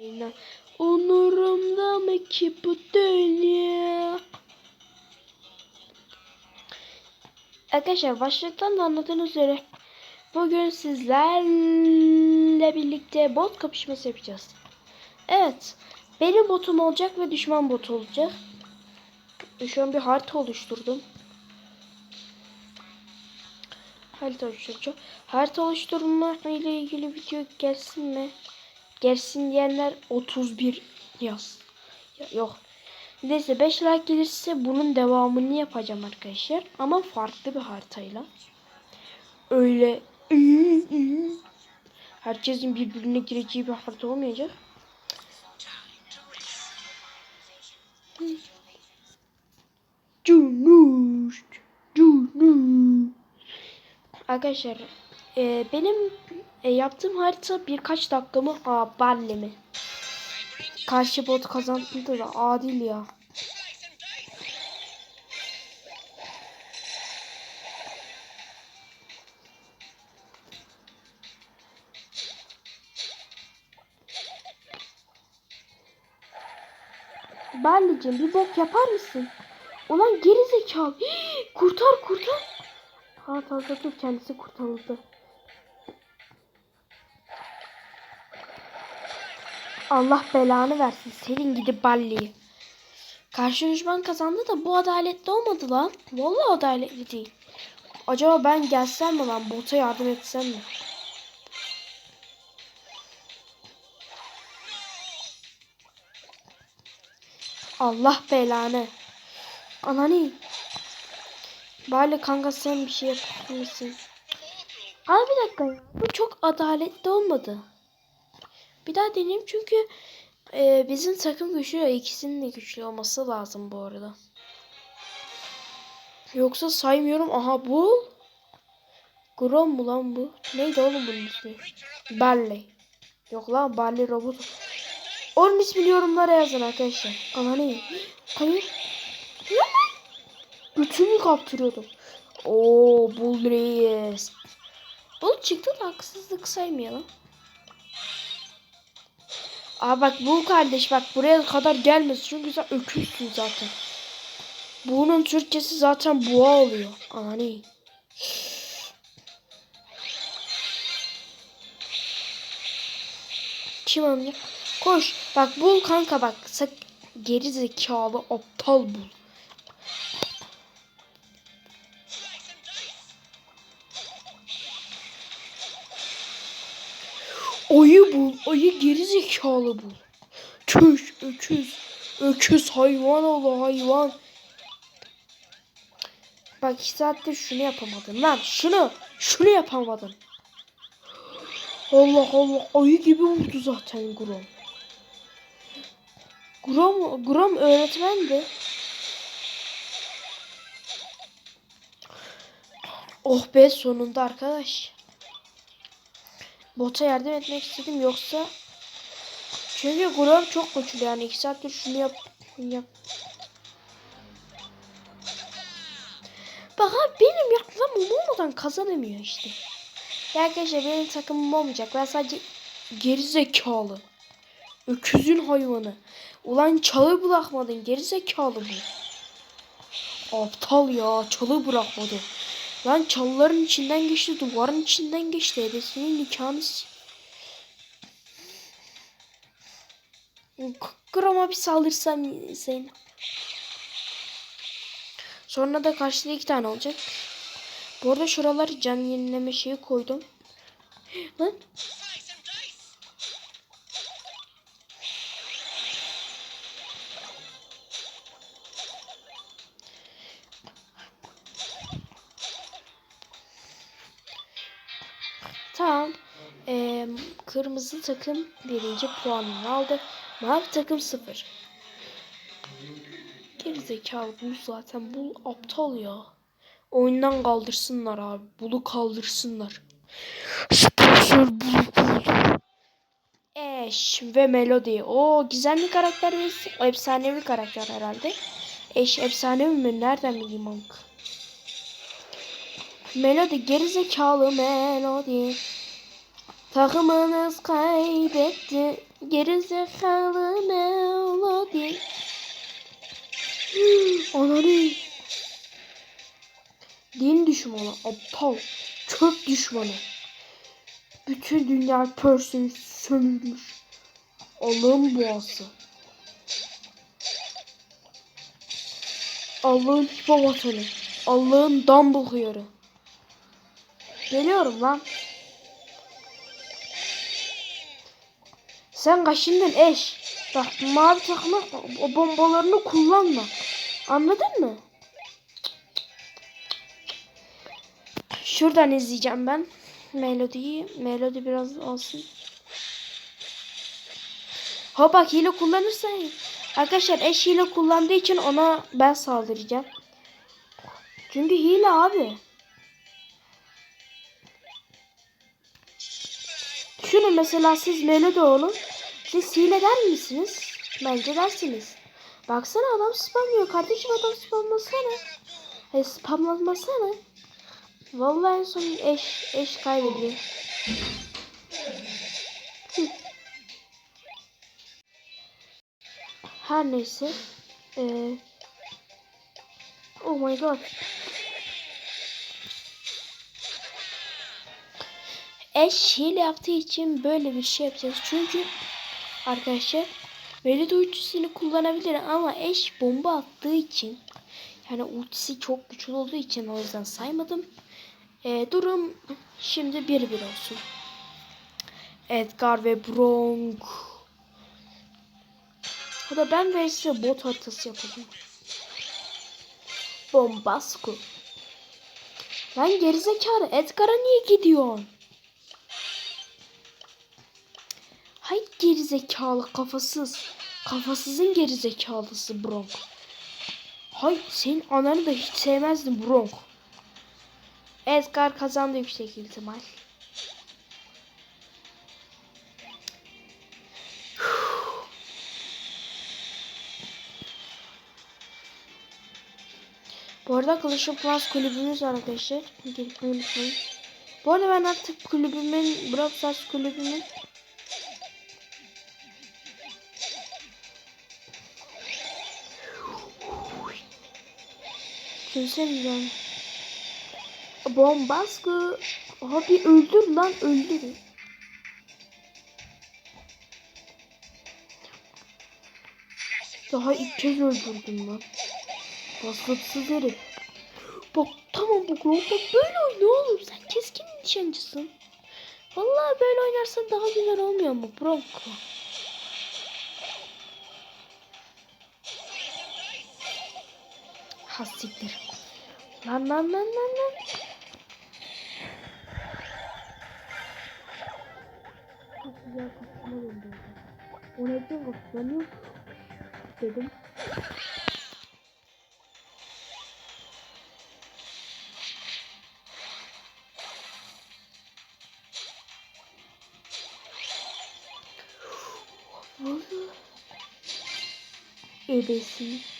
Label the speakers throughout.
Speaker 1: Aynen. Onurumda mı ki bu dünya? Arkadaşlar başlıktan da anladığınız üzere bugün sizlerle birlikte bot kapışması yapacağız. Evet. Benim botum olacak ve düşman botu olacak. Şu an bir harita oluşturdum. Harita oluşturacağım. Harita oluşturma ile ilgili video gelsin mi? Gelsin diyenler 31 yaz. Ya, yok. Neyse 5 like gelirse bunun devamını yapacağım arkadaşlar. Ama farklı bir haritayla. Öyle herkesin birbirine gireceği bir harita olmayacak. Cunuş, cunuş. Arkadaşlar e, benim e, yaptığım harita birkaç dakika mı? Aa balle mi? Karşı bot kazandı da adil ya. Ballicim bir bok yapar mısın? Ulan geri zekalı. kurtar kurtar. Ha tamam dur kendisi kurtarıldı. Allah belanı versin senin gidip balliyi. Karşı düşman kazandı da bu adaletli olmadı lan. Vallahi adaletli değil. Acaba ben gelsem mi lan bota yardım etsem mi? Allah belanı. Anani. Bari kanka sen bir şey yapar mısın? Abi bir dakika. Bu çok adaletli olmadı. Bir daha deneyeyim çünkü e, bizim takım güçlü ikisinin de güçlü olması lazım bu arada. Yoksa saymıyorum. Aha bu. Grom mu lan bu? Neydi oğlum bunun ismi? Barley. Yok lan Barley robot. Onun ismini yorumlara yazın arkadaşlar. Ana ne? Hayır. Bütünü kaptırıyordum. Oo Bull Reis. Bull çıktı da haksızlık saymayalım. Aa bak bu kardeş bak buraya kadar gelmesin çünkü sen öküzsün zaten. Bunun Türkçesi zaten boğa oluyor. Ani. Kim anlıyor? Koş. Bak bul kanka bak. Sak geri zekalı aptal bul. Ayı bul. Ayı geri zekalı bul. Çüş, öküz. Öküz hayvan oğlu hayvan. Bak iki saattir şunu yapamadım lan. Şunu. Şunu yapamadım. Allah Allah. Ayı gibi vurdu zaten Grom. Grom, Grom öğretmendi. Oh be sonunda arkadaş. Bota yardım etmek istedim yoksa çünkü Grom çok güçlü yani iki saattir şunu yap yap. Bak benim yapmam olmadan kazanamıyor işte. Ya arkadaşlar benim takımım olmayacak. Ben sadece geri zekalı. Öküzün hayvanı. Ulan çalı bırakmadın geri zekalı bu. Aptal ya çalı bırakmadı. Lan çalıların içinden geçti duvarın içinden geçti. Ebesinin nikahını Groma bir saldırsam sen. Sonra da karşıda iki tane olacak. Bu arada şuraları can yenileme şeyi koydum. Lan. Kırmızı takım birinci puanını aldı. Mavi takım sıfır. Gerizekalı bu zaten bu aptal ya. Oyundan kaldırsınlar abi. Bulu kaldırsınlar. Sponsor bulu kaldır. Eş ve Melody. O gizemli karakter ve efsanevi karakter herhalde. Eş efsanevi mi? Nereden bileyim amk? Melody gerizekalı Melody. Takımınız kaybetti. Gerizekalı melodi. Ananı. Din düşmanı. Aptal. Çöp düşmanı. Bütün dünya pörsün sömürmüş. Allah'ın boğası. Allah'ın hipo vatanı. Allah'ın Dumble hıyarı. Geliyorum lan. Sen kaşındın eş. Bak mavi takma o bombalarını kullanma. Anladın mı? Şuradan izleyeceğim ben. Melodiyi. Melodi biraz olsun. Ha hile kullanırsa arkadaşlar eş hile kullandığı için ona ben saldıracağım. Çünkü hile abi. Şunu mesela siz Melodi olun. Siz hile misiniz? Bence dersiniz. Baksana adam spamlıyor. Kardeşim adam spamlasana. Hayır spamlamasana. Vallahi en son eş, eş kaybediyor. Her neyse. Ee, oh my god. Eş hile yaptığı için böyle bir şey yapacağız. Çünkü arkadaşlar Velid ultisini kullanabilir ama eş bomba attığı için yani ultisi çok güçlü olduğu için o yüzden saymadım. Ee, durum şimdi 1-1 olsun. Edgar ve Bronk. O da ben ve size bot haritası yapacağım. Bombasco. Lan gerizekalı Edgar'a niye gidiyorsun? Gerizekalı kafasız. Kafasızın gerizekalısı Bronk. Hay senin ananı da hiç sevmezdim Bronk. Edgar kazandı yüksek ihtimal. Bu arada Clash of kulübümüz arkadaşlar. Bu arada ben artık kulübümün, Brawl Stars kulübümün Çözemeyeceğim. Bombaskı. Abi öldür lan öldür. Daha ilk kez öldürdüm lan. Vasıfsız herif. Bak tamam bu bak böyle oyna oğlum. Sen keskin nişancısın. Vallahi böyle oynarsan daha güzel olmuyor mu Bronco? Ha siktir. Lan lan lan lan lan. Çok güzel kafama döndü. O neden kafamı dedim. Ebesi.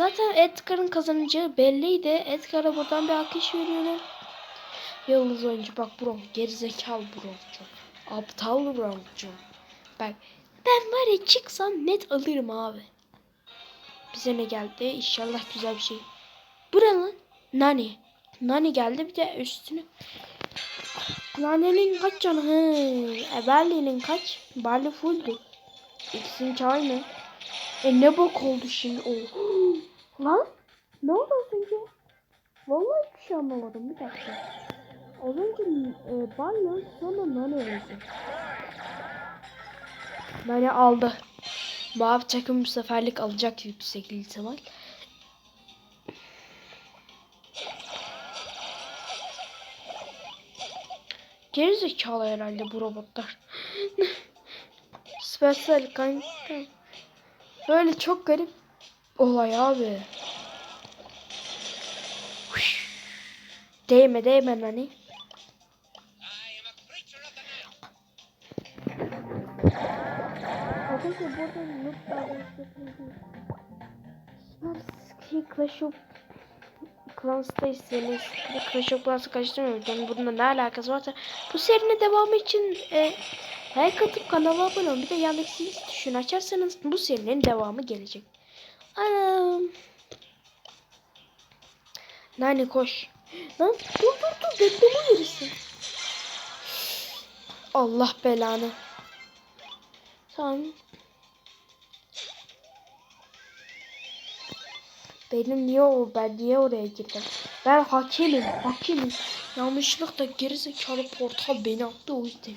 Speaker 1: Zaten Edgar'ın kazanacağı belliydi. Edgar'a buradan bir akış veriyorum. Yıldız oyuncu bak Bronk. Gerizekalı Bronk'cu. Aptal Bronk'cu. Bak ben var ya çıksam net alırım abi. Bize ne geldi? İnşallah güzel bir şey. Bu ne lan? Nani. Nani geldi bir de üstünü. Nani'nin kaç canı? He. E, Barley'nin kaç? Barley fulldü. İkisinin aynı. E ne bok oldu şimdi o? Lan ne oldu az önce? Vallahi hiçbir şey anlamadım bir dakika. Az önce e, Barley sonra Nani öldü. Nani aldı. Mavi takım bu seferlik alacak yüksek ihtimal. Gerizekalı herhalde bu robotlar. Special kanka. Böyle çok garip olay abi. Değme değme nani. Arkadaşlar burada noob davranışlarını Clash of Clans'taysanız Clash of Clans'ı karıştırmıyorum. Yani bununla ne alakası varsa bu serinin devamı için e, Like atıp kanala abone olun. Bir de yandaki zil tuşunu açarsanız bu serinin devamı gelecek. Anam. Nani koş. Lan dur dur dur bekleme gerisi. Allah belanı. Tamam. Benim niye o ben niye oraya girdim? Ben hakemim, hakemim. Yanlışlıkla gerizekalı portal beni attı o yüzden.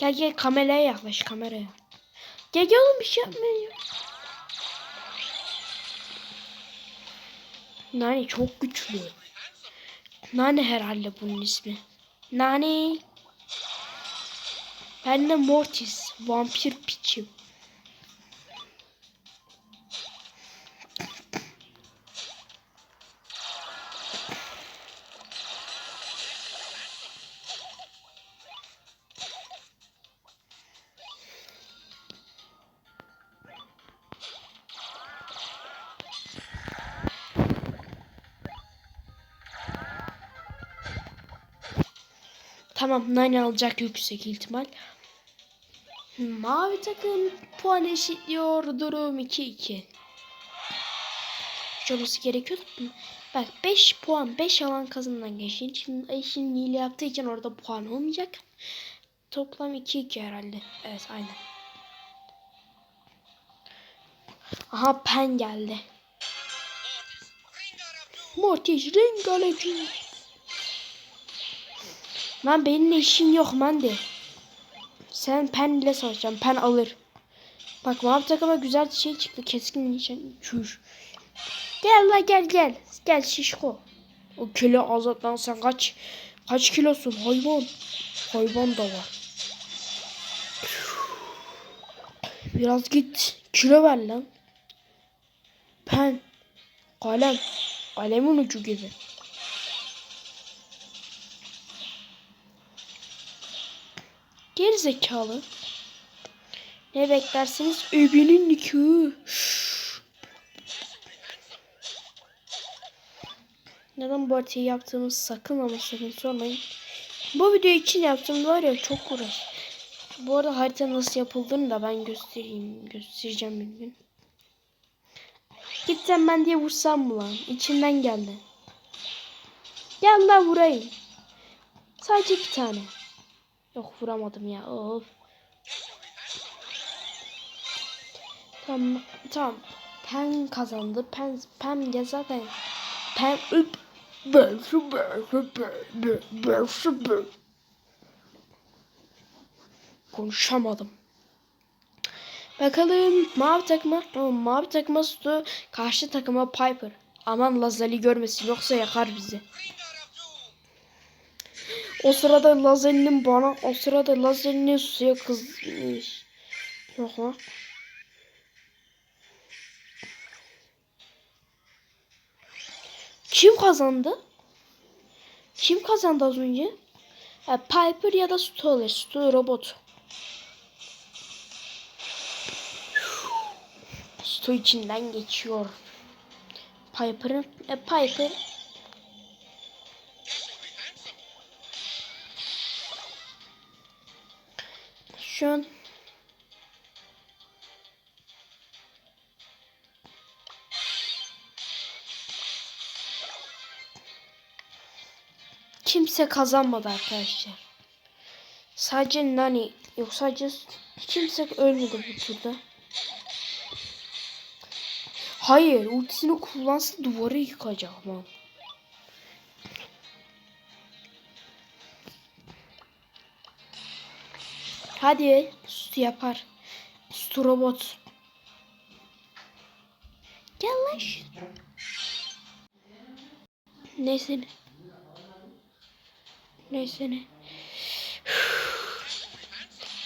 Speaker 1: Gel gel kameraya yaklaş kameraya. Gel gel oğlum bir şey yapmayın ya. Nani çok güçlü. Nani herhalde bunun ismi. Nani. Ben de Mortis. Vampir piçim. Tamam Nani alacak yüksek ihtimal. Mavi takım puan eşitliyor. Durum 2-2. Hiç olması gerekiyor. Bak 5 puan 5 alan kazanan geçti. Şimdi Ayşin hile yaptığı için orada puan olmayacak. Toplam 2-2 herhalde. Evet aynen. Aha pen geldi. Mortis rengarenk. Lan benim işim yok man de. Sen pen ile savaşacaksın. Pen alır. Bak mavi takıma güzel şey çıktı. Keskin nişan. Çüş. Gel la gel gel. Gel şişko. O kilo azalttan sen kaç kaç kilosun hayvan. Hayvan da var. Biraz git. Kilo ver lan. Pen. Kalem. Kalemin ucu gibi. Zekalı. Ne beklersiniz? Öbenin nikahı. Neden bu haritayı yaptığımız sakın ama sakın sormayın. Bu video için yaptım var ya çok uğraş. Bu arada harita nasıl yapıldığını da ben göstereyim. Göstereceğim bir gün. Gitsem ben diye vursam mı lan? İçimden geldi. Gel lan vurayım. Sadece iki tane. Yok vuramadım ya. Of. Tamam. Tamam. Pen kazandı. Pen Pen ya zaten Pen üp Konuşamadım. Bakalım mavi takıma mavi takıma Stu karşı takıma Piper. Aman Lazali görmesin yoksa yakar bizi. O sırada Lazeli'nin bana o sırada Lazeli'nin suya kızmış. Yok lan. Kim kazandı? Kim kazandı az önce? Ha, Piper ya da Stoller. Stu robot. Stu içinden geçiyor. Piper'ın e, Piper Şu kimse kazanmadı arkadaşlar. Sadece Nani yok sadece kimse ölmedi bu turda. Hayır ultisini kullansa duvarı yıkacak lan. Hadi Stu yapar. Stu robot. Gel lan. Neyse ne. Neyse ne.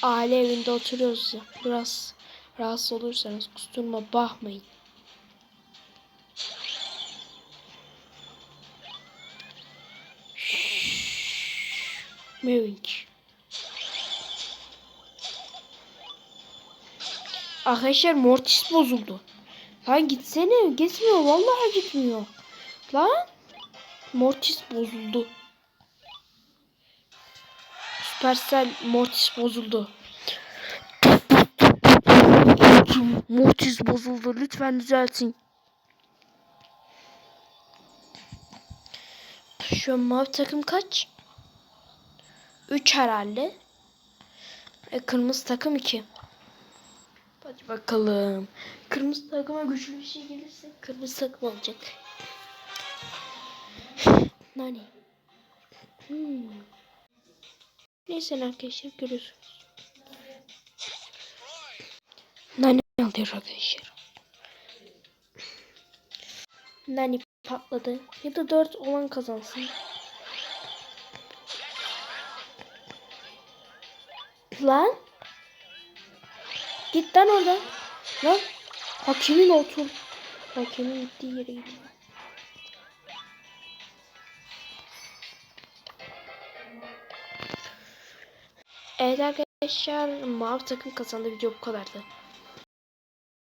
Speaker 1: Aile evinde oturuyoruz ya. Biraz rahatsız olursanız kusturma bakmayın. Moving. Arkadaşlar Mortis bozuldu. Lan gitsene. Gitmiyor. Vallahi gitmiyor. Lan. Mortis bozuldu. Supercell Mortis bozuldu. Mortis bozuldu. Lütfen düzeltin. Şu an mavi takım kaç? 3 herhalde. E, kırmızı takım 2. Hadi bakalım. Kırmızı takıma güçlü bir şey gelirse kırmızı takım olacak. Nani? Hmm. Neyse arkadaşlar görüyorsunuz. Nani alıyor arkadaşlar. Nani patladı. Ya da 4 olan kazansın. Lan. Git lan oradan. Lan. Hakemin otur. Hakemin gittiği yere git. Evet arkadaşlar mavi takım kazandı video bu kadardı.